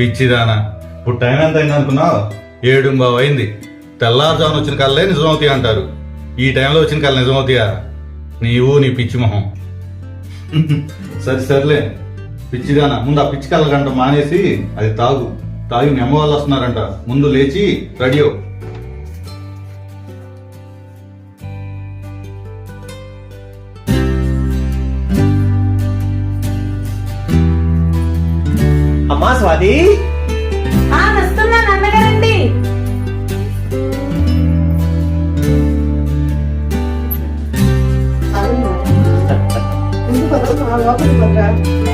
పిచ్చిదానా. ఇప్పుడు టైం ఎంత అయింది అనుకున్నావు ఏడు బావు అయింది. తెల్లారుజామున వచ్చిన కళ్ళే నిజమవుతాయి అంటారు. ఈ టైంలో వచ్చిన కళ్ళు నిజమవుతాయా? నీవు నీ పిచ్చి మొహం. సరే సర్లే. పిచ్చిదానా. ముందు ఆ పిచ్చి కళ్ళ గంట మానేసి అది తాగు. తాగి మీ అమ్మ వాళ్ళు వస్తున్నారంట. ముందు లేచి రెడీ వస్తున్నావా స్వాతి? వస్తున్నాను అన్నగారండి. లోపలికి